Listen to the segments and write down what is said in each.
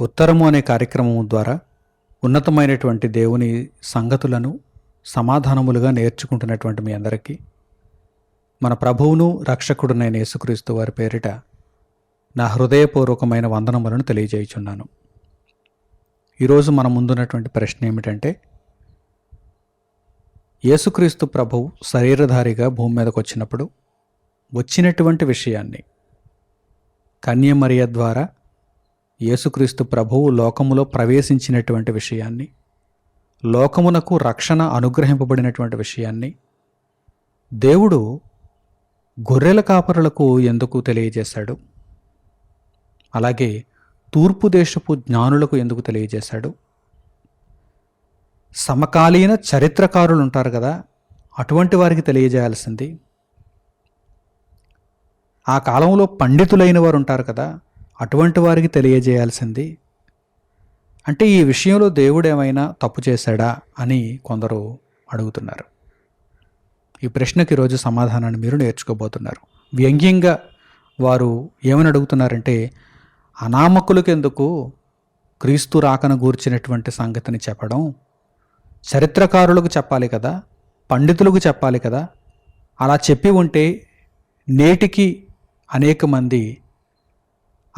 ఉత్తరము అనే కార్యక్రమం ద్వారా ఉన్నతమైనటువంటి దేవుని సంగతులను సమాధానములుగా నేర్చుకుంటున్నటువంటి మీ అందరికీ మన ప్రభువును రక్షకుడునైన యేసుక్రీస్తు వారి పేరిట నా హృదయపూర్వకమైన వందనములను తెలియజేయుచున్నాను. ఈరోజు మన ముందున్నటువంటి ప్రశ్న ఏమిటంటే యేసుక్రీస్తు ప్రభువు శరీరధారిగా భూమి మీదకు వచ్చినప్పుడు వచ్చినటువంటి విషయాన్ని కన్యమరియ ద్వారా యేసుక్రీస్తు ప్రభువు లోకములో ప్రవేశించినటువంటి విషయాన్ని లోకమునకు రక్షణ అనుగ్రహింపబడినటువంటి విషయాన్ని దేవుడు గొర్రెల కాపరులకు ఎందుకు తెలియజేశాడు? అలాగే తూర్పు దేశపు జ్ఞానులకు ఎందుకు తెలియజేశాడు? సమకాలీన చరిత్రకారులు ఉంటారు కదా అటువంటి వారికి తెలియజేయాల్సింది. ఆ కాలంలో పండితులైన వారు ఉంటారు కదా అటువంటి వారికి తెలియజేయాల్సింది. అంటే ఈ విషయంలో దేవుడు ఏమైనా తప్పు చేశాడా అని కొందరు అడుగుతున్నారు. ఈ ప్రశ్నకి ఈరోజు సమాధానాన్ని మీరు నేర్చుకోబోతున్నారు. వ్యంగ్యంగా వారు ఏమని అడుగుతున్నారంటే అనామకులకెందుకు క్రీస్తు రాకను గూర్చినటువంటి సంగతిని చెప్పడం? చరిత్రకారులకు చెప్పాలి కదా? పండితులకు చెప్పాలి కదా? అలా చెప్పి ఉంటే నేటికి అనేక మంది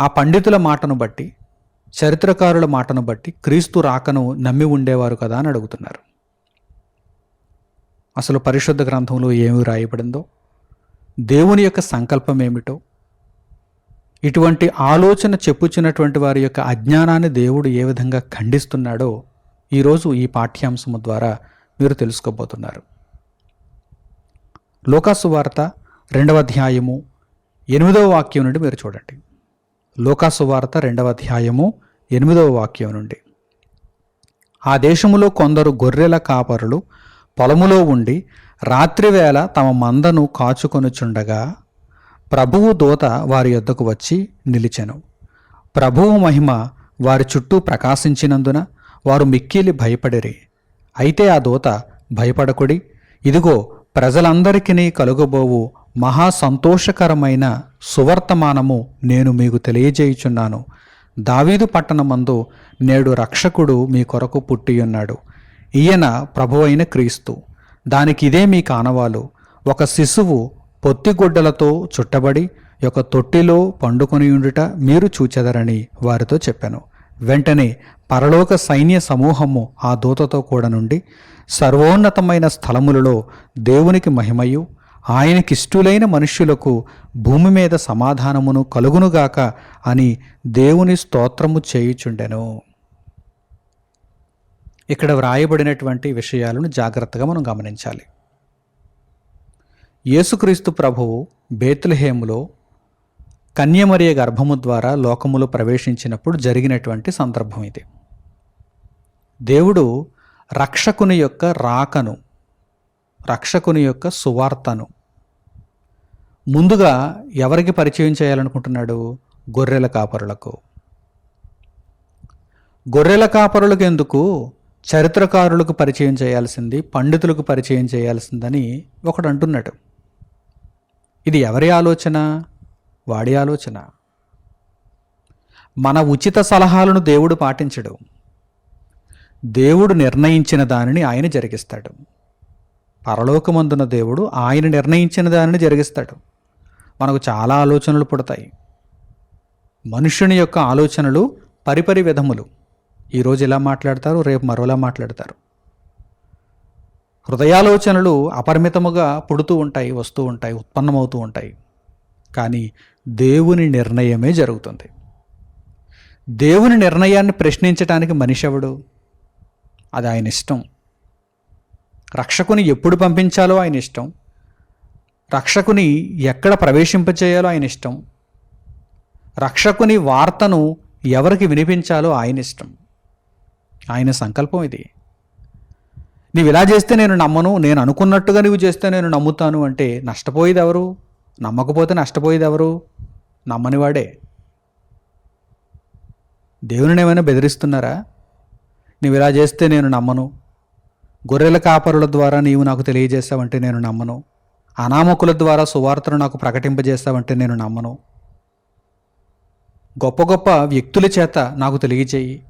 ఆ పండితుల మాటను బట్టి చరిత్రకారుల మాటను బట్టి క్రీస్తు రాకను నమ్మి ఉండేవారు కదా అని అడుగుతున్నారు. అసలు పరిశుద్ధ గ్రంథంలో ఏమి రాయబడిందో దేవుని యొక్క సంకల్పం ఏమిటో ఇటువంటి ఆలోచన చెప్పుచున్నటువంటి వారి యొక్క అజ్ఞానాన్ని దేవుడు ఏ విధంగా ఖండిస్తున్నాడో ఈరోజు ఈ పాఠ్యాంశము ద్వారా మీరు తెలుసుకోబోతున్నారు. లోకాసు వార్త రెండవ అధ్యాయము ఎనిమిదవ వాక్యం నుండి మీరు చూడండి. లోకాసువార్త రెండవ అధ్యాయము ఎనిమిదవ వాక్యం నుండి. ఆ దేశములో కొందరు గొర్రెల కాపరులు పొలములో ఉండి రాత్రివేళ తమ మందను కాచుకొనుచుండగా ప్రభువు దూత వారి యొద్దకు వచ్చి నిలిచెను. ప్రభువు మహిమ వారి చుట్టూ ప్రకాశించినందున వారు మిక్కిలి భయపడిరి. అయితే ఆ దూత భయపడకుడి ఇదిగో ప్రజలందరికీ కలుగబోవు మహా సంతోషకరమైన సువర్తమానము నేను మీకు తెలియజేయుచున్నాను. దావీదు పట్టణమందు నేడు రక్షకుడు మీ కొరకు పుట్టియున్నాడు. ఈయన ప్రభువైన క్రీస్తు. దానికి ఇదే మీ కానవాలు. ఒక శిశువు పొత్తిగుడ్డలతో చుట్టబడి ఒక తొట్టిలో పండుకొని ఉండుట మీరు చూచెదరని వారితో చెప్పాను. వెంటనే పరలోక సైన్య సమూహము ఆ దూతతో కూడా నుండి సర్వోన్నతమైన స్థలములలో దేవునికి మహిమయు ఆయనకిష్టులైన మనుష్యులకు భూమి మీద సమాధానమును కలుగునుగాక అని దేవుని స్తోత్రము చేయుచుండెను. ఇక్కడ వ్రాయబడినటువంటి విషయాలను జాగ్రత్తగా మనం గమనించాలి. యేసుక్రీస్తు ప్రభువు బేత్లహేములో కన్యమరియ గర్భము ద్వారా లోకములో ప్రవేశించినప్పుడు జరిగినటువంటి సందర్భం ఇది. దేవుడు రక్షకుని యొక్క రాకను రక్షకుని యొక్క సువార్తను. ముందుగా ఎవరికి పరిచయం చేయాలనుకుంటున్నాడు? గొర్రెల కాపరులకు. గొర్రెల కాపరులకు ఎందుకు? చరిత్రకారులకు పరిచయం చేయాల్సింది పండితులకు పరిచయం చేయాల్సిందని ఒకడు అంటున్నాడు ఇది ఎవరి ఆలోచన? వాడి ఆలోచన. మన ఉచిత సలహాలను దేవుడు పాటించడు. దేవుడు నిర్ణయించిన దానిని ఆయన జరిగిస్తాడు. పరలోకమందున దేవుడు ఆయన నిర్ణయించిన దానిని జరిగిస్తాడు. మనకు చాలా ఆలోచనలు పుడతాయి. మనుషుని యొక్క ఆలోచనలు పరిపరి విధములు. ఈరోజు ఇలా మాట్లాడతారు రేపు మరోలా మాట్లాడతారు. హృదయాలోచనలు అపరిమితముగా పుడుతూ ఉంటాయి వస్తూ ఉంటాయి ఉత్పన్నమవుతూ ఉంటాయి. కానీ దేవుని నిర్ణయమే జరుగుతుంది. దేవుని నిర్ణయాన్ని ప్రశ్నించడానికి మనిషి ఎవడు? అది ఆయన ఇష్టం. రక్షకుని ఎప్పుడు పంపించాలో ఆయన ఇష్టం. రక్షకుని ఎక్కడ ప్రవేశింపచేయాలో ఆయన ఇష్టం. రక్షకుని వార్తను ఎవరికి వినిపించాలో ఆయన ఇష్టం. ఆయన సంకల్పం ఇది. నీవు ఇలా చేస్తే నేను నమ్మను నేను అనుకున్నట్టుగా నువ్వు చేస్తే నేను నమ్ముతాను అంటే నష్టపోయేది ఎవరు? నమ్మకపోతే నష్టపోయేది ఎవరు? నమ్మనివాడే దేవుని ఏమైనా బెదిరిస్తున్నారా? నువ్వు ఇలా చేస్తే నేను నమ్మను గొర్రెల కాపరుల ద్వారా నీవు నాకు తెలియజేస్తావంటే నేను నమ్మను. అనామకుల ద్వారా సువార్తను నాకు ప్రకటింపజేస్తావంటే నేను నమ్మను. గొప్ప గొప్ప వ్యక్తుల చేత నాకు తెలియచేయి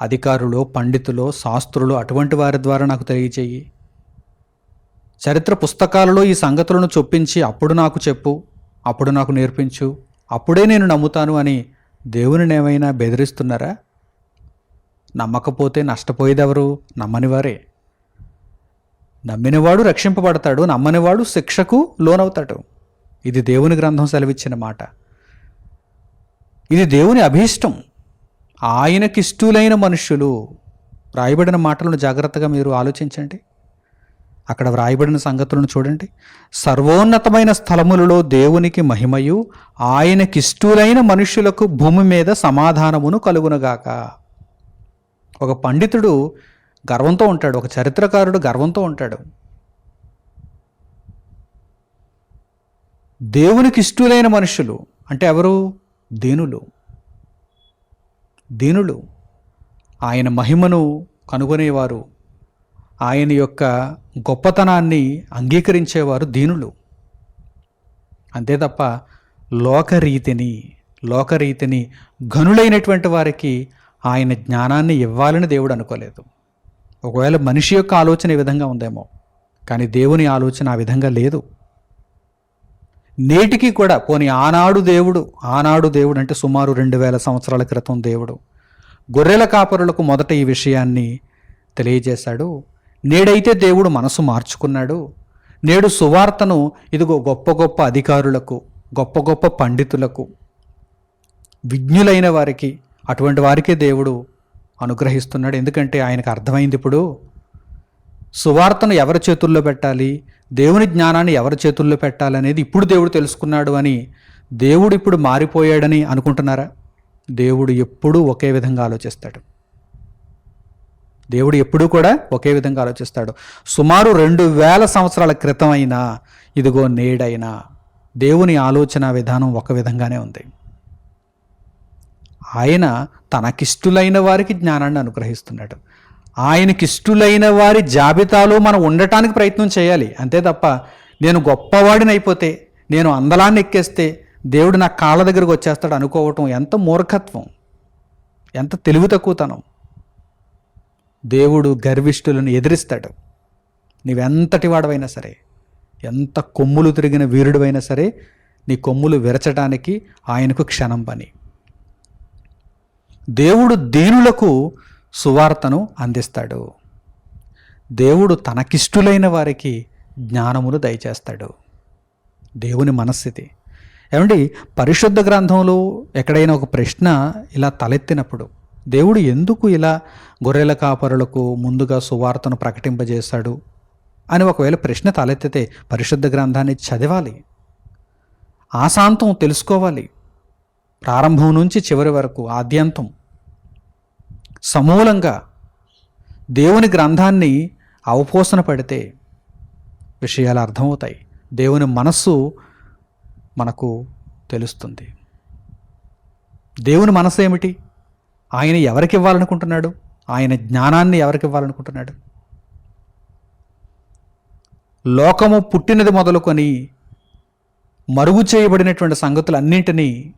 అధికారులు పండితులు శాస్త్రులు అటువంటి వారి ద్వారా నాకు తెలియచేయి చరిత్ర పుస్తకాలలో ఈ సంగతులను చొప్పించి అప్పుడు నాకు చెప్పు అప్పుడు నాకు నేర్పించు అప్పుడే నేను నమ్ముతాను అని దేవుని ఏమైనా బెదిరిస్తున్నారా? నమ్మకపోతే నష్టపోయేదెవరు? నమ్మనివారే. వారే నమ్మినవాడు రక్షింపబడతాడు నమ్మనివాడు శిక్షకు లోనవుతాడు. ఇది దేవుని గ్రంథం సెలవిచ్చిన మాట. ఇది దేవుని అభీష్టం. ఆయనకిష్టులైన మనుష్యులు రాయబడిన మాటలను జాగ్రత్తగా మీరు ఆలోచించండి. అక్కడ వ్రాయబడిన సంగతులను చూడండి. సర్వోన్నతమైన స్థలములలో దేవునికి మహిమయు ఆయనకిష్టులైన మనుష్యులకు భూమి మీద సమాధానమును కలుగునగాక. ఒక పండితుడు గర్వంతో ఉంటాడు. ఒక చరిత్రకారుడు గర్వంతో ఉంటాడు. దేవునికి ఇష్టులైన మనుషులు అంటే ఎవరు? దీనులు. దీనులు. ఆయన మహిమను కనుగొనేవారు. ఆయన యొక్క గొప్పతనాన్ని అంగీకరించేవారు దీనులు. అంతే తప్ప లోకరీతిని లోకరీతిని ఘనులైనటువంటి వారికి ఆయన జ్ఞానాన్ని ఇవ్వాలని దేవుడు అనుకోలేదు. ఒకవేళ మనిషి యొక్క ఆలోచన ఈ విధంగా ఉందేమో కానీ దేవుని ఆలోచన ఆ విధంగా లేదు. నేటికి కూడా పోని ఆనాడు దేవుడు ఆనాడు దేవుడు అంటే సుమారు రెండు వేల సంవత్సరాల క్రితం దేవుడు గొర్రెల కాపరులకు మొదట ఈ విషయాన్ని తెలియజేశాడు. నేడైతే దేవుడు మనసు మార్చుకున్నాడు. నేడు సువార్తను ఇదిగో గొప్ప గొప్ప అధికారులకు గొప్ప గొప్ప పండితులకు విజ్ఞులైన వారికి అటువంటి వారికే దేవుడు అనుగ్రహిస్తున్నాడు. ఎందుకంటే ఆయనకు అర్థమైంది ఇప్పుడు సువార్తను ఎవరి చేతుల్లో పెట్టాలి దేవుని జ్ఞానాన్ని ఎవరి చేతుల్లో పెట్టాలి అనేది ఇప్పుడు దేవుడు తెలుసుకున్నాడు అని దేవుడు ఇప్పుడు మారిపోయాడని అనుకుంటున్నారా? దేవుడు ఎప్పుడూ ఒకే విధంగా ఆలోచిస్తాడు. దేవుడు ఎప్పుడూ కూడా ఒకే విధంగా ఆలోచిస్తాడు. సుమారు రెండు వేల సంవత్సరాల క్రితం అయినా ఇదిగో నేడైనా దేవుని ఆలోచన విధానం ఒక విధంగానే ఉంది. ఆయన తనకిష్టులైన వారికి జ్ఞానాన్ని అనుగ్రహిస్తున్నాడు. ఆయనకిష్టులైన వారి జాబితాలో మనం ఉండటానికి ప్రయత్నం చేయాలి. అంతే తప్ప నేను గొప్పవాడిని అయిపోతే నేను అందలాన్ని ఎక్కేస్తే దేవుడు నా కాళ్ళ దగ్గరకు వచ్చేస్తాడు అనుకోవటం ఎంత మూర్ఖత్వం ఎంత తెలివి తక్కువతనం దేవుడు గర్విష్ఠులను ఎదిరిస్తాడు. నీవెంతటి వాడవైనా సరే ఎంత కొమ్ములు తిరిగిన వీరుడివైనా సరే నీ కొమ్ములు విరచడానికి ఆయనకు క్షణం పని. దేవుడు దీనులకు సువార్తను అందిస్తాడు. దేవుడు తనకిష్టులైన వారికి జ్ఞానమును దయచేస్తాడు. దేవుని మనస్థితి. ఏమండి పరిశుద్ధ గ్రంథంలో ఎక్కడైనా ఒక ప్రశ్న ఇలా తలెత్తినప్పుడు దేవుడు ఎందుకు ఇలా గొర్రెల కాపరులకు ముందుగా సువార్తను ప్రకటింపజేశాడు అని ఒకవేళ ప్రశ్న తలెత్తితే పరిశుద్ధ గ్రంథాన్ని చదవాలి. ఆశాంతం తెలుసుకోవాలి. ప్రారంభం నుంచి చివరి వరకు ఆద్యంతం. సమూలంగా దేవుని గ్రంథాన్ని అవపోసన పడితే విషయాలు అర్థమవుతాయి. దేవుని మనస్సు మనకు తెలుస్తుంది. దేవుని మనసు ఏమిటి? ఆయన ఎవరికి ఇవ్వాలనుకుంటున్నాడు? ఆయన జ్ఞానాన్ని ఎవరికి ఇవ్వాలనుకుంటున్నాడు? లోకము పుట్టినది మొదలుకొని మరుగు చేయబడినటువంటి సంగతులన్నింటినీ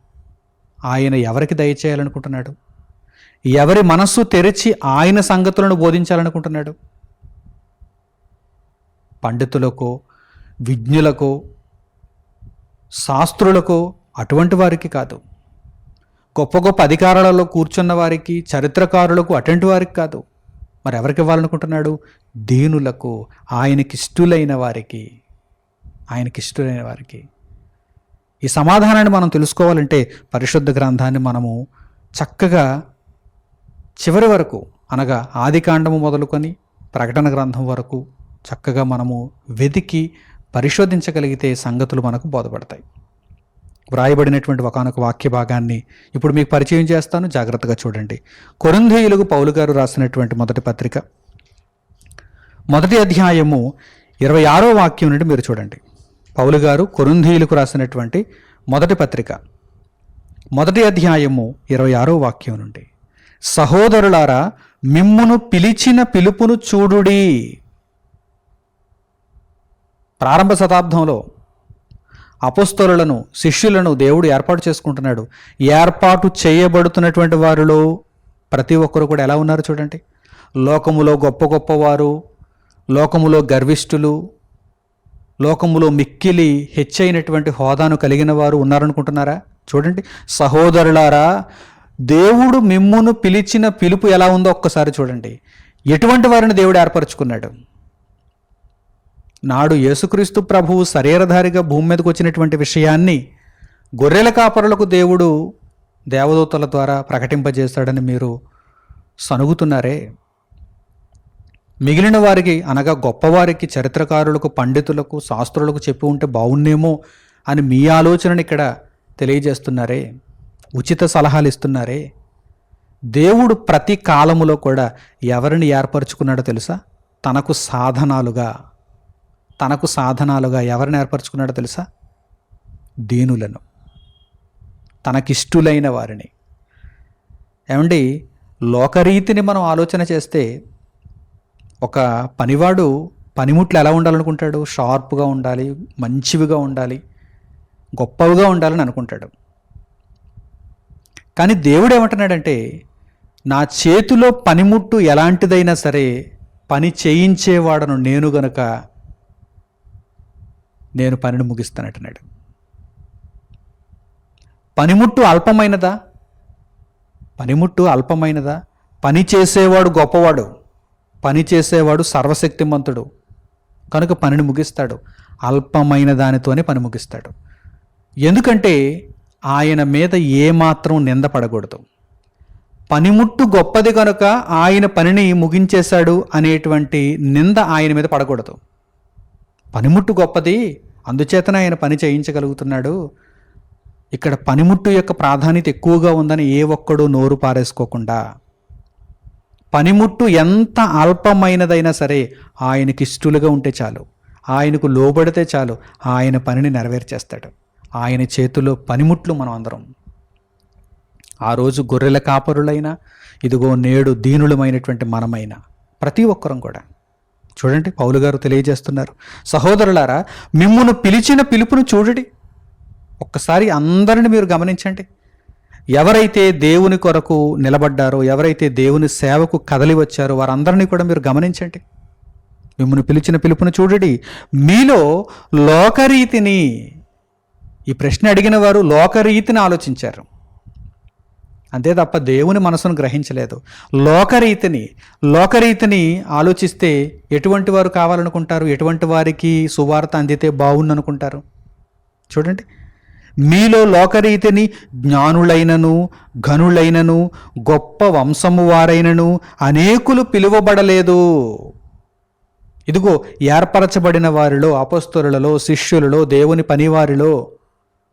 ఆయన ఎవరికి దయచేయాలనుకుంటున్నాడు? ఎవరి మనస్సు తెరిచి ఆయన సంగతులను బోధించాలనుకుంటున్నాడు? పండితులకు విజ్ఞులకు శాస్త్రులకు అటువంటి వారికి కాదు. గొప్ప గొప్ప అధికారాలలో కూర్చున్న వారికి చరిత్రకారులకు అటువంటి వారికి కాదు. మరి ఎవరికి ఇవ్వాలనుకుంటున్నాడు? దీనులకు ఆయనకిష్టులైన వారికి. ఆయనకిష్టులైన వారికి. ఈ సమాధానాన్ని మనం తెలుసుకోవాలంటే పరిశుద్ధ గ్రంథాన్ని మనము చక్కగా చివరి వరకు అనగా ఆది కాండము మొదలుకొని ప్రకటన గ్రంథం వరకు చక్కగా మనము వెతికి పరిశోధించగలిగితే సంగతులు మనకు బోధపడతాయి. వ్రాయబడినటువంటి ఒకనొక వాక్య భాగాన్ని ఇప్పుడు మీకు పరిచయం చేస్తాను. జాగ్రత్తగా చూడండి. కొరింధీయులకు పౌలు గారు రాసినటువంటి మొదటి పత్రిక. మొదటి అధ్యాయము ఇరవై ఆరో వాక్యం నుండి మీరు చూడండి. పౌలు గారు కొరుంధీయులకు రాసినటువంటి మొదటి పత్రిక. మొదటి అధ్యాయము ఇరవై ఆరో వాక్యం నుండి. సహోదరులారా మిమ్మును పిలిచిన పిలుపును చూడుడి. ప్రారంభ శతాబ్దంలో అపుస్తలులను శిష్యులను దేవుడు ఏర్పాటు చేసుకుంటున్నాడు. ఏర్పాటు చేయబడుతున్నటువంటి వారిలో ప్రతి ఒక్కరు కూడా ఎలా ఉన్నారు చూడండి. లోకములో గొప్ప గొప్పవారు లోకములో గర్విష్ఠులు లోకములో మిక్కిలి హెచ్చైనటువంటి హోదాను కలిగిన వారు ఉన్నారనుకుంటున్నారా? చూడండి సహోదరులారా దేవుడు మిమ్మును పిలిచిన పిలుపు ఎలా ఉందో ఒక్కసారి చూడండి. ఎటువంటి వారిని దేవుడు ఏర్పరచుకున్నాడు? నాడు యేసుక్రీస్తు ప్రభువు శరీరధారిగా భూమి మీదకి వచ్చినటువంటి విషయాన్ని గొర్రెల కాపరులకు దేవుడు దేవదూతల ద్వారా ప్రకటింపజేస్తాడని మీరు సనుగుతున్నారే? మిగిలిన వారికి అనగా గొప్పవారికి చరిత్రకారులకు పండితులకు శాస్త్రులకు చెప్పి ఉంటే బాగున్నేమో అని మీ ఆలోచనని ఇక్కడ తెలియజేస్తున్నారే ఉచిత సలహాలు ఇస్తున్నారే. దేవుడు ప్రతి కాలములో కూడా ఎవరిని ఏర్పరచుకున్నాడో తెలుసా? తనకు సాధనాలుగా తనకు సాధనాలుగా ఎవరిని ఏర్పరచుకున్నాడో తెలుసా? దీనులను తనకిష్టులైన వారిని. ఏమండి లోకరీతిని మనం ఆలోచన చేస్తే ఒక పనివాడు పనిముట్లు ఎలా ఉండాలనుకుంటాడు? షార్ప్గా ఉండాలి మంచివిగా ఉండాలి గొప్పవిగా ఉండాలని అనుకుంటాడు. కానీ దేవుడు ఏమంటున్నాడంటే నా చేతిలో పనిముట్టు ఎలాంటిదైనా సరే పని చేయించేవాడను నేను గనుక నేను పనిని ముగిస్తానంటున్నాడు. పనిముట్టు అల్పమైనదా? పనిముట్టు అల్పమైనదా? పని చేసేవాడు గొప్పవాడు పని చేసేవాడు సర్వశక్తిమంతుడు. కనుక పనిని ముగిస్తాడు. అల్పమైన దానితోనే పని ముగిస్తాడు. ఎందుకంటే ఆయన మీద ఏమాత్రం నింద పడకూడదు. పనిముట్టు గొప్పది కనుక ఆయన పనిని ముగించేశాడు అనేటువంటి నింద ఆయన మీద పడకూడదు. పనిముట్టు గొప్పది అందుచేతనే ఆయన పని చేయించగలుగుతున్నాడు. ఇక్కడ పనిముట్టు యొక్క ప్రాధాన్యత ఎక్కువగా ఉందని ఏ ఒక్కడూ నోరు పారేసుకోకుండా పనిముట్టు ఎంత అల్పమైనదైనా సరే ఆయనకి ఇష్టలుగా ఉంటే చాలు. ఆయనకు లోబడితే చాలు. ఆయన పనిని నెరవేర్చేస్తాడు. ఆయన చేతిలో పనిముట్లు మనం అందరం. ఆ రోజు గొర్రెల కాపరులైనా ఇదిగో నేడు దీనులమైనటువంటి మనమైన ప్రతి ఒక్కరం కూడా. చూడండి పౌలు గారు తెలియజేస్తున్నారు. సహోదరులారా మిమ్మును పిలిచిన పిలుపును చూడండి. ఒక్కసారి అందరిని మీరు గమనించండి. ఎవరైతే దేవుని కొరకు నిలబడ్డారో ఎవరైతే దేవుని సేవకు కదలి వచ్చారో వారందరినీ కూడా మీరు గమనించండి. మిమ్మల్ని పిలిచిన పిలుపును చూడండి. మీలో లోకరీతిని ఈ ప్రశ్న అడిగిన వారు లోకరీతిని ఆలోచించారు. అంతే తప్ప దేవుని మనసును గ్రహించలేదు. లోకరీతిని లోకరీతిని ఆలోచిస్తే ఎటువంటి వారు కావాలనుకుంటారు? ఎటువంటి వారికి సువార్త అందితే బాగుందనుకుంటారు చూడండి. మీలో లోకరీతిని జ్ఞానులైనను ఘనులైనను గొప్ప వంశము వారైనను అనేకులు పిలువబడలేదు. ఇదిగో ఏర్పరచబడిన వారిలో అపస్తులలో శిష్యులలో దేవుని పనివారిలో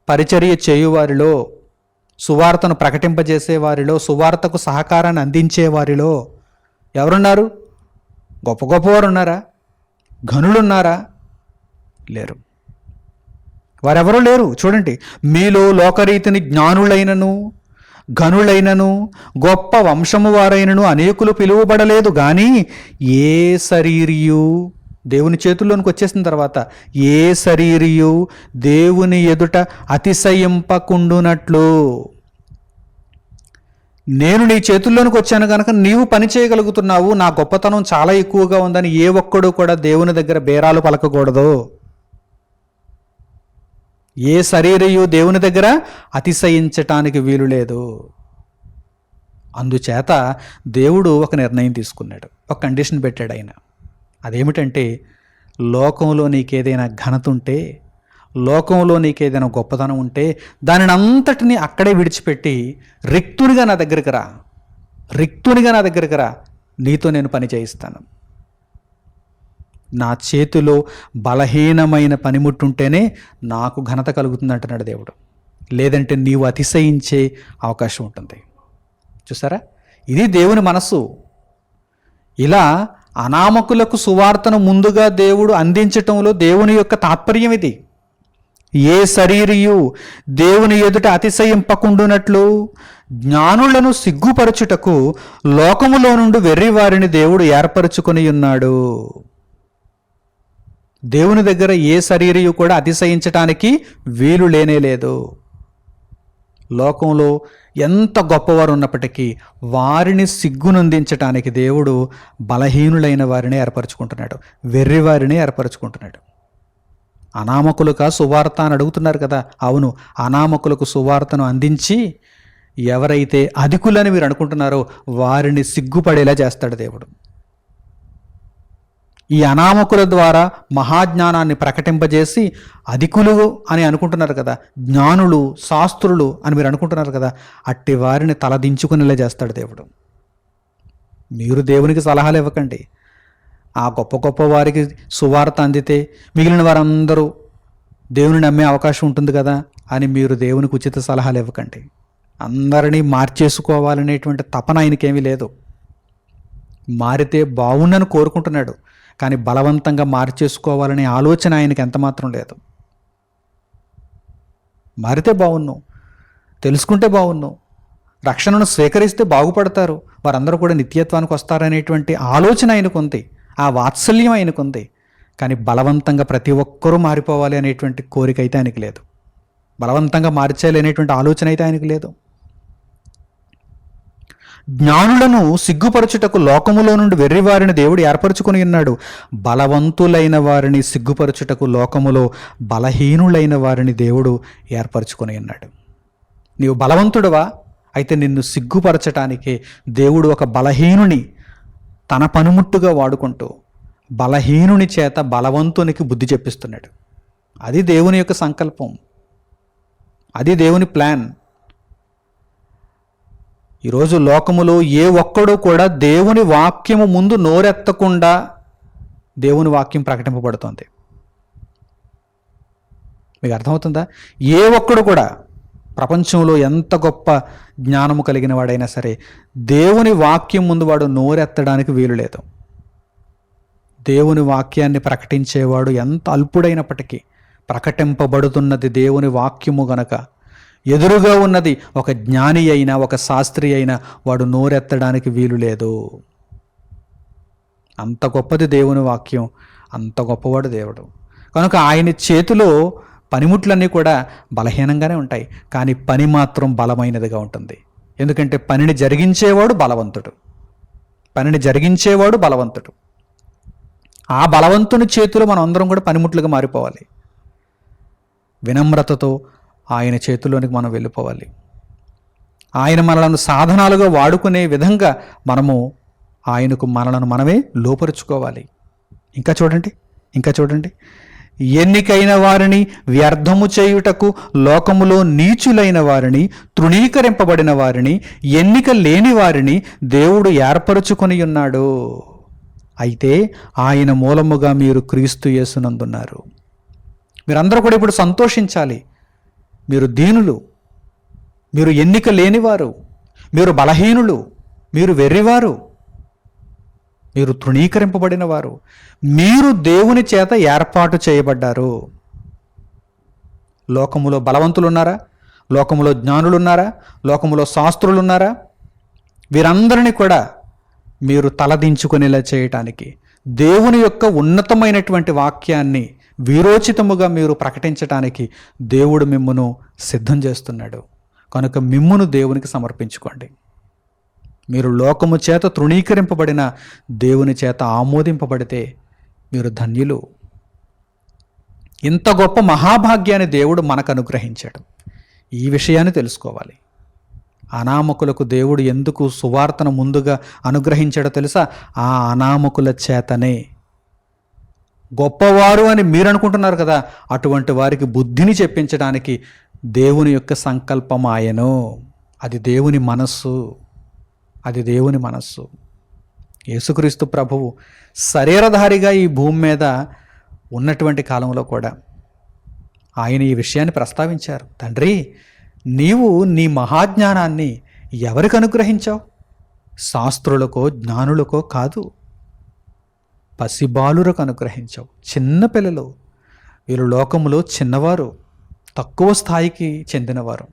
పరిచర్య చేయువారిలో సువార్తను ప్రకటింపజేసేవారిలో సువార్తకు సహకారాన్ని అందించే వారిలో ఎవరున్నారు? గొప్ప గొప్పవారు ఉన్నారా ఘనులున్నారా? లేరు. వారెవరూ లేరు. చూడండి మీలో లోకరీతిని జ్ఞానులైనను ఘనులైనను గొప్ప వంశము వారైనను అనేకులు పిలువబడలేదు. కానీ ఏ శరీరియు దేవుని చేతుల్లోనికి వచ్చేసిన తర్వాత ఏ శరీరియు దేవుని ఎదుట అతిశయింపకుండునట్లు. నేను నీ చేతుల్లోనికి వచ్చాను కనుక నీవు పని చేయగలుగుతున్నావు. నా గొప్పతనం చాలా ఎక్కువగా ఉందని ఏ ఒక్కడు కూడా దేవుని దగ్గర బేరాలు పలకకూడదు. ఏ శరీరయు దేవుని దగ్గర అతిశయించటానికి వీలు లేదు. అందుచేత దేవుడు ఒక నిర్ణయం తీసుకున్నాడు. ఒక కండిషన్ పెట్టాడు ఆయన. అదేమిటంటే లోకంలో నీకేదైనా ఘనత ఉంటే లోకంలో నీకేదైనా గొప్పతనం ఉంటే దానిని అంతటిని అక్కడే విడిచిపెట్టి రిక్తునిగా నా దగ్గరికి రా. రిక్తునిగా నా దగ్గరికి రా. నీతో నేను పని చేయిస్తాను. నా చేతిలో బలహీనమైన పనిముట్టుంటేనే నాకు ఘనత కలుగుతుంది అంటున్నాడు దేవుడు. లేదంటే నీవు అతిశయించే అవకాశం ఉంటుంది. చూసారా? ఇది దేవుని మనస్సు. ఇలా అనామకులకు సువార్తను ముందుగా దేవుడు అందించటంలో దేవుని యొక్క తాత్పర్యం ఇది. ఏ శరీరియు దేవుని ఎదుట అతిశయింపకుండునట్లు జ్ఞానులను సిగ్గుపరచుటకు లోకములో నుండి వెర్రివారిని దేవుడు ఏర్పరచుకొని ఉన్నాడు దేవుని దగ్గర ఏ శరీరయు కూడా అతిశయించటానికి వీలు లేనే లేదు. లోకంలో ఎంత గొప్పవారు ఉన్నప్పటికీ వారిని సిగ్గునందించటానికి దేవుడు బలహీనులైన వారిని ఏర్పరచుకుంటున్నాడు. వెర్రి వారిని ఏర్పరచుకుంటున్నాడు. అనామకులుగా సువార్త అని అడుగుతున్నారు కదా. అవును అనామకులకు సువార్తను అందించి ఎవరైతే అధికులని మీరు అనుకుంటున్నారో వారిని సిగ్గుపడేలా చేస్తాడు దేవుడు. ఈ అనామకుల ద్వారా మహాజ్ఞానాన్ని ప్రకటింపజేసి అధికులు అని అనుకుంటున్నారు కదా జ్ఞానులు శాస్త్రులు అని మీరు అనుకుంటున్నారు కదా అట్టి వారిని తలదించుకునేలా చేస్తాడు దేవుడు. మీరు దేవునికి సలహాలు ఇవ్వకండి. ఆ గొప్ప గొప్ప వారికి సువార్త అందితే మిగిలిన వారందరూ దేవుని నమ్మే అవకాశం ఉంటుంది కదా అని మీరు దేవునికి ఉచిత సలహాలు ఇవ్వకండి. అందరినీ మార్చేసుకోవాలనేటువంటి తపన ఆయనకేమీ లేదు. మారితే బాగుండని కోరుకుంటున్నాడు. కానీ బలవంతంగా మార్చేసుకోవాలనే ఆలోచన ఆయనకి ఎంతమాత్రం లేదు. మారితే బాగున్నావు తెలుసుకుంటే బాగున్నావు రక్షణను స్వీకరిస్తే బాగుపడతారు వారందరూ కూడా నిత్యత్వానికి వస్తారనేటువంటి ఆలోచన ఆయనకు ఉంది ఆ వాత్సల్యం ఆయనకు ఉంది కానీ బలవంతంగా ప్రతి ఒక్కరూ మారిపోవాలి అనేటువంటి కోరిక అయితే ఆయనకి లేదు. బలవంతంగా మార్చేయాలి అనేటువంటి ఆలోచన అయితే ఆయనకు లేదు. జ్ఞానులను సిగ్గుపరచుటకు లోకములో నుండి వెర్రివారిని దేవుడు ఏర్పరచుకుని ఉన్నాడు. బలవంతులైన వారిని సిగ్గుపరచుటకు లోకములో బలహీనులైన వారిని దేవుడు ఏర్పరచుకుని ఉన్నాడు. నీవు బలవంతుడువా? అయితే నిన్ను సిగ్గుపరచటానికే దేవుడు ఒక బలహీనుని తన పనిముట్టుగా వాడుకుంటూ బలహీనుని చేత బలవంతునికి బుద్ధి చెప్పిస్తున్నాడు. అది దేవుని యొక్క సంకల్పం. అది దేవుని ప్లాన్. ఈరోజు లోకములో ఏ ఒక్కడూ కూడా దేవుని వాక్యము ముందు నోరెత్తకుండా దేవుని వాక్యం ప్రకటింపబడుతోంది. మీకు అర్థమవుతుందా? ఏ ఒక్కడు కూడా ప్రపంచంలో ఎంత గొప్ప జ్ఞానము కలిగిన వాడైనా సరే దేవుని వాక్యం ముందు వాడు నోరెత్తడానికి వీలు లేదు. దేవుని వాక్యాన్ని ప్రకటించేవాడు ఎంత అల్పుడైనప్పటికీ ప్రకటింపబడుతున్నది దేవుని వాక్యము గనక ఎదురుగా ఉన్నది ఒక జ్ఞాని అయినా ఒక శాస్త్రి అయినా వాడు నోరెత్తడానికి వీలు లేదు. అంత గొప్పది దేవుని వాక్యం అంత గొప్పవాడు దేవుడు. కనుక ఆయన చేతిలో పనిముట్లన్నీ కూడా బలహీనంగానే ఉంటాయి కానీ పని మాత్రం బలమైనదిగా ఉంటుంది. ఎందుకంటే పనిని జరిగించేవాడు బలవంతుడు. పనిని జరిగించేవాడు బలవంతుడు. ఆ బలవంతుని చేతిలో మనం అందరం కూడా పనిముట్లుగా మారిపోవాలి. వినమ్రతతో ఆయన చేతిలోనికి మనం వెళ్ళిపోవాలి. ఆయన మనలను సాధనాలుగా వాడుకునే విధంగా మనము ఆయనకు మనలను మనమే లోపరుచుకోవాలి. ఇంకా చూడండి ఇంకా చూడండి. ఎన్నికైన వారిని వ్యర్థము చేయుటకు లోకములో నీచులైన వారిని తృణీకరింపబడిన వారిని ఎన్నిక లేని వారిని దేవుడు ఏర్పరచుకొని ఉన్నాడు. అయితే ఆయన మూలముగా మీరు క్రీస్తు యేసునందున్నారు. మీరందరూ కూడా ఇప్పుడు సంతోషించాలి. మీరు దీనులు మీరు ఎన్నిక లేనివారు మీరు బలహీనులు మీరు వెర్రివారు మీరు తృణీకరింపబడిన వారు మీరు దేవుని చేత ఏర్పాటు చేయబడ్డారు. లోకములో బలవంతులున్నారా? లోకములో జ్ఞానులున్నారా? లోకములో శాస్త్రులున్నారా? వీరందరినీ కూడా మీరు తలదించుకునేలా చేయటానికి దేవుని యొక్క ఉన్నతమైనటువంటి వాక్యాన్ని వీరోచితముగా మీరు ప్రకటించటానికి దేవుడు మిమ్మును సిద్ధం చేస్తున్నాడు. కనుక మిమ్మును దేవునికి సమర్పించుకోండి. మీరు లోకము చేత తృణీకరింపబడిన దేవుని చేత ఆమోదింపబడితే మీరు ధన్యులు. ఇంత గొప్ప మహాభాగ్యాన్ని దేవుడు మనకు అనుగ్రహించాడు ఈ విషయాన్ని తెలుసుకోవాలి. అనామకులకు దేవుడు ఎందుకు సువార్తను ముందుగా అనుగ్రహించాడో తెలుసా? ఆ అనామకుల చేతనే. గొప్పవారు అని మీరు అనుకుంటున్నారు కదా అటువంటి వారికి బుద్ధిని చెప్పించడానికి దేవుని యొక్క సంకల్పం ఆయను. అది దేవుని మనస్సు. అది దేవుని మనస్సు. యేసుక్రీస్తు ప్రభువు శరీరధారిగా ఈ భూమి మీద ఉన్నటువంటి కాలంలో కూడా ఆయన ఈ విషయాన్ని ప్రస్తావించారు. తండ్రి నీవు నీ మహాజ్ఞానాన్ని ఎవరికి అనుగ్రహించావు? శాస్త్రులకో జ్ఞానులకో కాదు. పసిబాలురకు అనుగ్రహించావు. చిన్నపిల్లలు వీళ్ళు వీరు లోకములో చిన్నవారు. తక్కువ స్థాయికి చెందినవారు.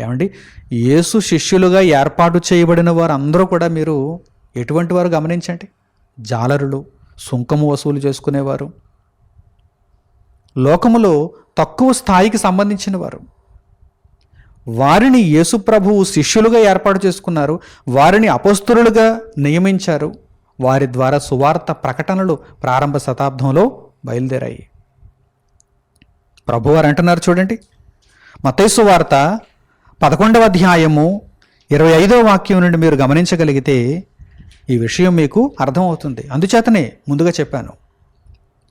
ఏమండి? యేసు శిష్యులుగా ఏర్పాటు చేయబడిన వారు అందరూ కూడా మీరు ఎటువంటి వారు గమనించండి? జాలరులు సుంకము వసూలు చేసుకునేవారు. లోకములో తక్కువ స్థాయికి సంబంధించిన వారు వారిని యేసుప్రభువు శిష్యులుగా ఏర్పాటు చేసుకున్నారు. వారిని అపస్తులుగా నియమించారు. వారి ద్వారా సువార్త ప్రకటనలు ప్రారంభ శతాబ్దంలో బయలుదేరాయి. ప్రభువారు అంటున్నారు చూడండి. మతైసు వార్త పదకొండవ అధ్యాయము ఇరవై ఐదవ వాక్యం నుండి మీరు గమనించగలిగితే ఈ విషయం మీకు అర్థమవుతుంది. అందుచేతనే ముందుగా చెప్పాను.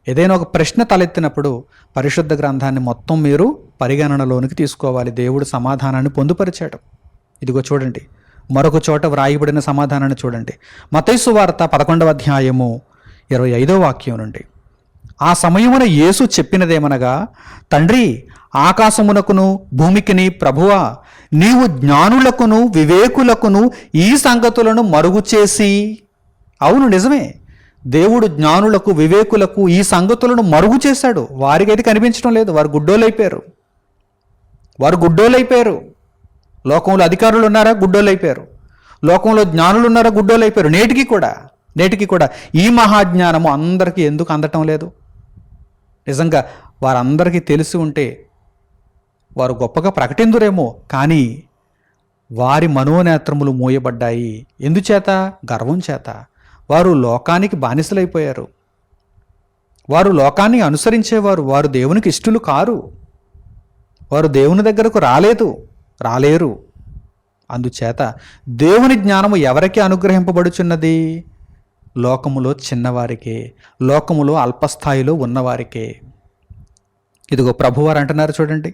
ఏదైనా ఒక ప్రశ్న తలెత్తినప్పుడు పరిశుద్ధ గ్రంథాన్ని మొత్తం మీరు పరిగణనలోనికి తీసుకోవాలి. దేవుడు సమాధానాన్ని పొందుపరిచాడు. ఇదిగో చూడండి. మరొక చోట వ్రాయబడిన సమాధానాన్ని చూడండి. మతైసు వార్త పదకొండవ అధ్యాయము ఇరవై ఐదో వాక్యం నుండి. ఆ సమయమున యేసు చెప్పినదేమనగా తండ్రి ఆకాశమునకును భూమికిని ప్రభువా నీవు జ్ఞానులకును వివేకులకును ఈ సంగతులను మరుగు చేసి అవును నిజమే. దేవుడు జ్ఞానులకు వివేకులకు ఈ సంగతులను మరుగు చేశాడు. వారికైతే కనిపించడం లేదు. వారు గుడ్డోలైపోయారు. వారు గుడ్డోలైపోయారు. లోకంలో అధికారులు ఉన్నారా గుడ్డోలైపోయారు లోకంలో జ్ఞానులు ఉన్నారా గుడ్డోలైపోయారు నేటికి కూడా నేటికి కూడా ఈ మహాజ్ఞానము అందరికీ ఎందుకు అందటం లేదు? నిజంగా వారందరికీ తెలిసి ఉంటే వారు గొప్పగా ప్రకటిందురేమో కానీ వారి మనోనేత్రములు మూయబడ్డాయి. ఎందుచేత? గర్వం చేత. వారు లోకానికి బానిసలైపోయారు. వారు లోకాన్ని అనుసరించేవారు. వారు దేవునికి ఇష్టలు కారు. వారు దేవుని దగ్గరకు రాలేదు. రాలేరు. అందుచేత దేవుని జ్ఞానము ఎవరికి అనుగ్రహింపబడుచున్నది? లోకములో చిన్నవారికే లోకములో అల్పస్థాయిలో ఉన్నవారికే. ఇదిగో ప్రభువారు అంటున్నారు చూడండి.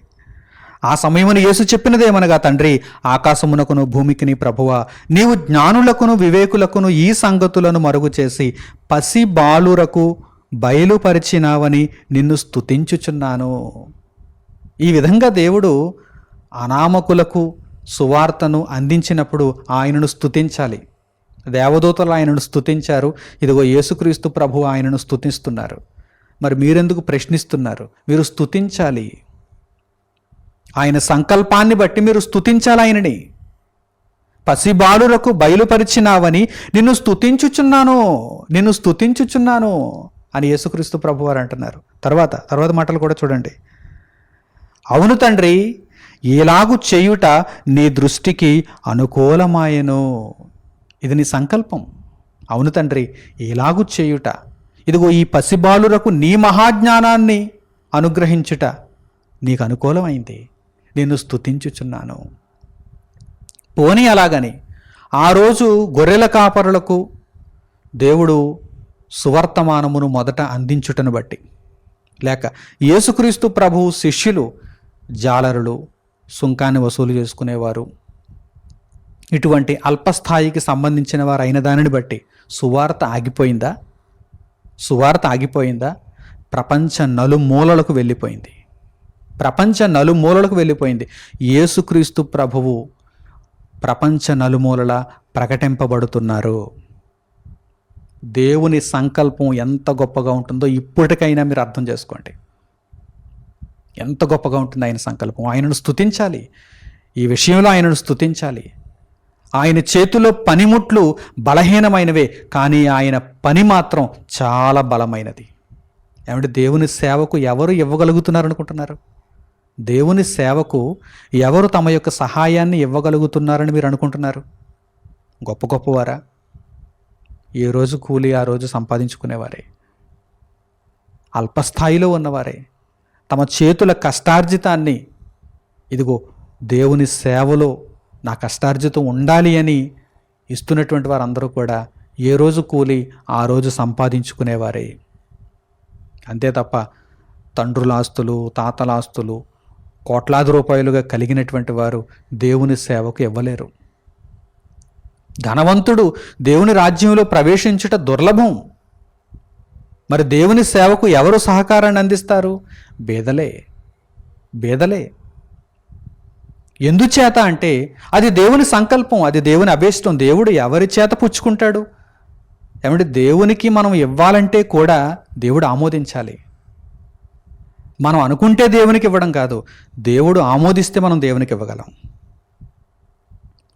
ఆ సమయమును యేసు చెప్పినదేమనగా తండ్రి ఆకాశమునకును భూమికిని ప్రభువ నీవు జ్ఞానులకును వివేకులకును ఈ సంగతులను మరుగు చేసి పసి బాలురకు బయలుపరిచినావని నిన్ను స్తుతించుచున్నాను. ఈ విధంగా దేవుడు అనామకులకు సువార్తను అందించినప్పుడు ఆయనను స్తుతించాలి. దేవదూతలు ఆయనను స్తుతించారు. ఇదిగో యేసుక్రీస్తు ప్రభు ఆయనను స్తుతిస్తున్నారు. మరి మీరెందుకు ప్రశ్నిస్తున్నారు? మీరు స్తుతించాలి. ఆయన సంకల్పాన్ని బట్టి మీరు స్తుతించాలి ఆయనని. పసిబాలులకు బయలుపరిచినావని నిన్ను స్తుతించుచున్నాను. నిన్ను స్తుతించుచున్నాను అని యేసుక్రీస్తు ప్రభు వారు అంటున్నారు. తర్వాత తర్వాత మాటలు కూడా చూడండి. అవును తండ్రి ఇలాగు చేయుట నీ దృష్టికి అనుకూలమాయను. ఇది నీ సంకల్పం. అవును తండ్రి ఇలాగు చేయుట. ఇదిగో ఈ పసిబాలురకు నీ మహాజ్ఞానాన్ని అనుగ్రహించుట నీకు అనుకూలమైంది. నేను స్తుతించుచున్నాను. పోనీ అలాగని ఆ రోజు గొర్రెల కాపరులకు దేవుడు సువర్తమానమును మొదట అందించుటను బట్టి లేక యేసుక్రీస్తు ప్రభు శిష్యులు జాలరులు సుంకాన్ని వసూలు చేసుకునేవారు. ఇటువంటి అల్పస్థాయికి సంబంధించిన వారు అయిన దానిని బట్టి సువార్త ఆగిపోయిందా? సువార్త ఆగిపోయిందా? ప్రపంచ నలుమూలలకు వెళ్ళిపోయింది. ప్రపంచ నలుమూలలకు వెళ్ళిపోయింది. యేసుక్రీస్తు ప్రభువు ప్రపంచ నలుమూలల ప్రకటింపబడుతున్నారు. దేవుని సంకల్పం ఎంత గొప్పగా ఉంటుందో ఇప్పటికైనా మీరు అర్థం చేసుకోండి. ఎంత గొప్పగా ఉంటుంది ఆయన సంకల్పం. ఆయనను స్థుతించాలి ఈ విషయంలో ఆయనను స్థుతించాలి ఆయన చేతిలో పనిముట్లు బలహీనమైనవే కానీ ఆయన పని మాత్రం చాలా బలమైనది. ఏమంటే దేవుని సేవకు ఎవరు ఇవ్వగలుగుతున్నారు అనుకుంటున్నారు? దేవుని సేవకు ఎవరు తమ యొక్క సహాయాన్ని ఇవ్వగలుగుతున్నారని మీరు అనుకుంటున్నారు? గొప్ప గొప్పవారా? ఏ రోజు కూలి ఆ రోజు సంపాదించుకునేవారే? అల్పస్థాయిలో ఉన్నవారే? తమ చేతుల కష్టార్జితాన్ని ఇదిగో దేవుని సేవలో నా కష్టార్జితం ఉండాలి అని ఇస్తున్నటువంటి వారందరూ కూడా ఏ రోజు కూలి ఆ రోజు సంపాదించుకునేవారే. అంతే తప్ప తండ్రుల ఆస్తులు తాతల ఆస్తులు కోట్లాది రూపాయలుగా కలిగినటువంటి వారు దేవుని సేవకు ఇవ్వలేరు. ధనవంతుడు దేవుని రాజ్యంలో ప్రవేశించుట దుర్లభం. మరి దేవుని సేవకు ఎవరు సహకారాన్ని అందిస్తారు? బేదలే. బేదలే. ఎందుచేత అంటే అది దేవుని సంకల్పం అది దేవుని అభిష్టం. దేవుడు ఎవరి చేత పుచ్చుకుంటాడు? ఏమంటే దేవునికి మనం ఇవ్వాలంటే కూడా దేవుడు ఆమోదించాలి. మనం అనుకుంటే దేవునికి ఇవ్వడం కాదు. దేవుడు ఆమోదిస్తే మనం దేవునికి ఇవ్వగలం.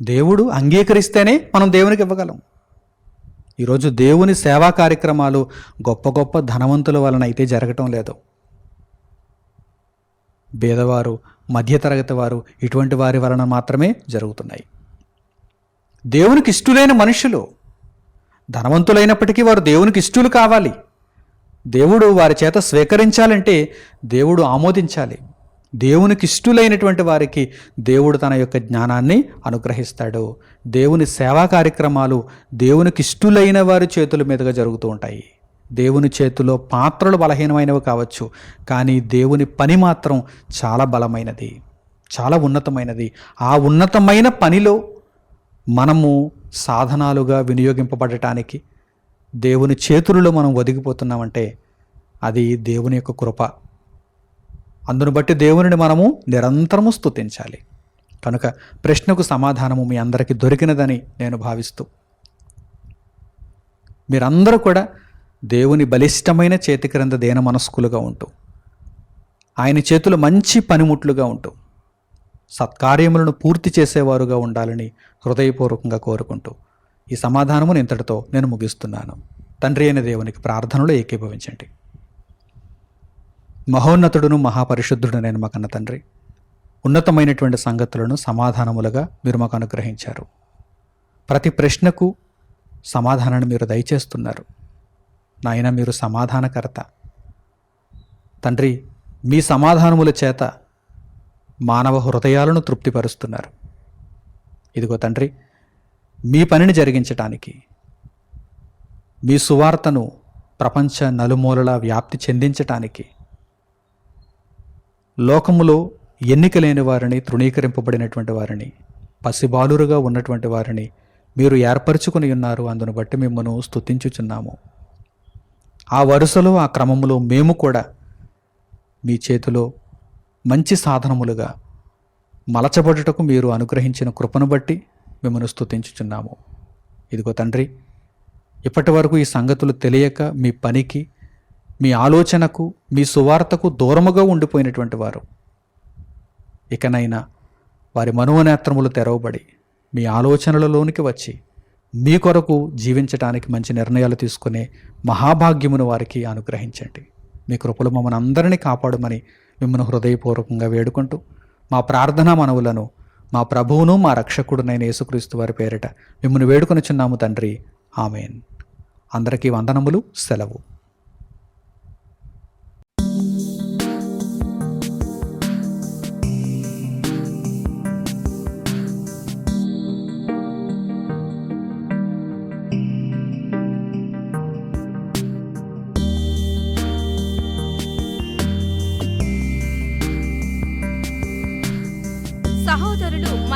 దేవుడు అంగీకరిస్తేనే మనం దేవునికి ఇవ్వగలం. ఈరోజు దేవుని సేవా కార్యక్రమాలు గొప్ప గొప్ప ధనవంతుల వలన అయితే జరగటం లేదు. పేదవారు మధ్యతరగతి వారు ఇటువంటి వారి వలన మాత్రమే జరుగుతున్నాయి. దేవునికి ఇష్టులైన మనుషులు ధనవంతులైనప్పటికీ వారు దేవునికి ఇష్టులు కావాలి. దేవుడు వారి చేత స్వీకరించాలంటే దేవుడు ఆమోదించాలి. దేవునికి ఇష్టులైనటువంటి వారికి దేవుడు తన యొక్క జ్ఞానాన్ని అనుగ్రహిస్తాడు. దేవుని సేవా కార్యక్రమాలు దేవునికి ఇష్టులైన వారి చేతుల మీదుగా జరుగుతూ ఉంటాయి. దేవుని చేతిలో పాత్రలు బలహీనమైనవి కావచ్చు కానీ దేవుని పని మాత్రం చాలా బలమైనది చాలా ఉన్నతమైనది. ఆ ఉన్నతమైన పనిలో మనము సాధనాలుగా వినియోగింపబడటానికి దేవుని చేతులలో మనం ఒదిగిపోతున్నామంటే అది దేవుని యొక్క కృప. అందును బట్టి దేవునిని మనము నిరంతరము స్తుతించాలి. కనుక ప్రశ్నకు సమాధానము మీ అందరికీ దొరికినదని నేను భావిస్తూ మీరందరూ కూడా దేవుని బలిష్టమైన చేతి క్రింద దేన మనస్కులుగా ఉంటూ ఆయన చేతులు మంచి పనిముట్లుగా ఉంటూ సత్కార్యములను పూర్తి చేసేవారుగా ఉండాలని హృదయపూర్వకంగా కోరుకుంటూ ఈ సమాధానమును ఇంతటితో నేను ముగిస్తున్నాను. తండ్రి అయిన దేవునికి ప్రార్థనలో ఏకీభవించండి. మహోన్నతుడును మహాపరిశుద్ధుడు నేను మాకన్న తండ్రి. ఉన్నతమైనటువంటి సంగతులను సమాధానములుగా మీరు మాకు అనుగ్రహించారు. ప్రతి ప్రశ్నకు సమాధానాన్ని మీరు దయచేస్తున్నారు. నాయన మీరు సమాధానకర్త. తండ్రి మీ సమాధానముల చేత మానవ హృదయాలను తృప్తిపరుస్తున్నారు. ఇదిగో తండ్రి మీ పనిని జరిగించటానికి మీ సువార్తను ప్రపంచ నలుమూలలా వ్యాప్తి చెందించటానికి లోకములో ఎన్నిక లేని వారిని తృణీకరింపబడినటువంటి వారిని పసిబాలురుగా ఉన్నటువంటి వారిని మీరు ఏర్పరచుకుని ఉన్నారు. అందును బట్టి మిమ్మల్ని స్థుతించుచున్నాము ఆ వరుసలో ఆ క్రమములో మేము కూడా మీ చేతిలో మంచి సాధనములుగా మలచబడుటకు మీరు అనుగ్రహించిన కృపను బట్టి మిమ్మను స్థుతించుచున్నాము ఇదిగో తండ్రి ఇప్పటి వరకు ఈ సంగతులు తెలియక మీ పనికి మీ ఆలోచనకు మీ సువార్తకు దూరముగా ఉండిపోయినటువంటి వారు. ఇకనైనా వారి మనోనేత్రములు తెరవబడి మీ ఆలోచనలలోనికి వచ్చి మీ కొరకు జీవించటానికి మంచి నిర్ణయాలు తీసుకునే మహాభాగ్యమును వారికి అనుగ్రహించండి. మీ కృపలు మమ్మల్ని అందరినీ కాపాడమని మిమ్మల్ని హృదయపూర్వకంగా వేడుకుంటూ మా ప్రార్థనా మనవులను మా ప్రభువును మా రక్షకుడునైన యేసుక్రీస్తు వారి పేరిట మిమ్మల్ని వేడుకొనిచున్నాము తండ్రి. ఆమెన్. అందరికీ వందనములు సెలవు.